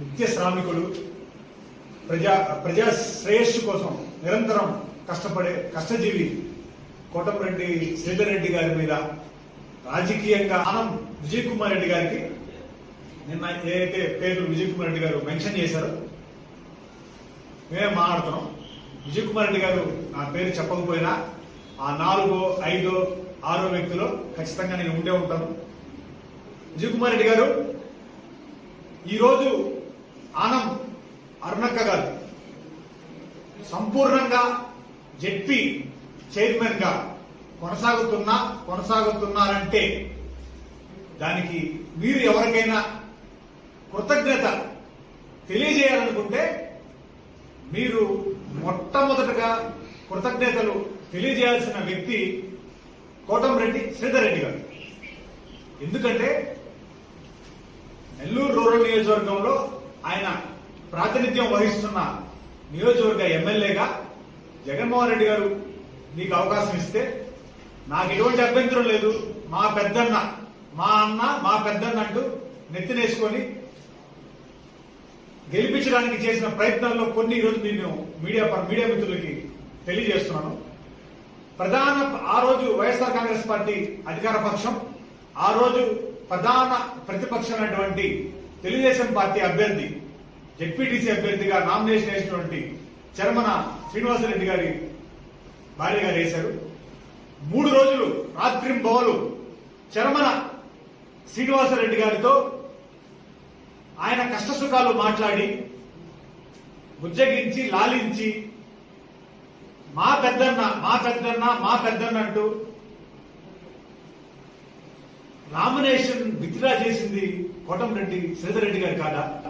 నిత్య శ్రామికులు ప్రజా ప్రజా శ్రేయస్సు కోసం నిరంతరం కష్టపడే కష్టజీవి కోటంరెడ్డి శ్రీధర్ రెడ్డి గారి మీద రాజకీయంగా ఆనం విజయ్ కుమార్ రెడ్డి గారికి నిన్న ఏదైతే పేరు విజయ్ కుమార్ రెడ్డి గారు మెన్షన్ చేశారో మేమే మాట్లాడుతున్నాం. విజయ్ కుమార్ రెడ్డి గారు నా పేరు చెప్పకపోయినా ఆ నాలుగో ఐదో ఆరో వ్యక్తిలో ఖచ్చితంగా నేను ఉండే ఉంటాను. విజయ్ కుమార్ రెడ్డి గారు ఈరోజు ఆనం అరుణక్క గారు. సంపూర్ణంగా జెడ్పీ చైర్మన్గా కొనసాగుతున్నా కొనసాగుతున్నారంటే దానికి మీరు ఎవరికైనా కృతజ్ఞత తెలియజేయాలనుకుంటే మీరు మొట్టమొదటగా కృతజ్ఞతలు తెలియజేయాల్సిన వ్యక్తి కోటంరెడ్డి శ్రీధర్ రెడ్డి గారు. ఎందుకంటే నెల్లూరు రూరల్ నియోజకవర్గంలో ఆయన ప్రాతినిధ్యం వహిస్తున్న నియోజకవర్గ ఎమ్మెల్యేగా జగన్మోహన్ రెడ్డి గారు మీకు అవకాశం ఇస్తే నాకు ఎటువంటి అభ్యంతరం లేదు. మా పెద్దన్న మా అన్న మా పెద్దన్న అంటూ నెత్తినేసుకొని గెలిపించడానికి చేసిన ప్రయత్నాల్లో కొన్ని ఈరోజు నేను మీడియా మీడియా మిత్రులకి తెలియజేస్తున్నాను. ప్రధాన ఆ రోజు వైఎస్ఆర్ కాంగ్రెస్ పార్టీ అధికార పక్షం ఆ రోజు ప్రధాన ప్రతిపక్షమైనటువంటి తెలుగుదేశం పార్టీ అభ్యర్థి జెడ్పీటీసీ అభ్యర్థిగా నామినేషన్ వేసినటువంటి చర్మన శ్రీనివాసరెడ్డి గారి భార్య గారు వేశారు. మూడు రోజులు రాత్రింబవలు చర్మన శ్రీనివాసరెడ్డి గారితో ఆయన కష్టసుఖాలు మాట్లాడి బుజ్జగించి లాలించి మా పెద్దన్న మా పెద్దన్న మా పెద్దన్న అంటూ నామినేషన్ విత్డ్రా చేసింది కోటంరెడ్డి శ్రీధర్ రెడ్డి గారు కాదా?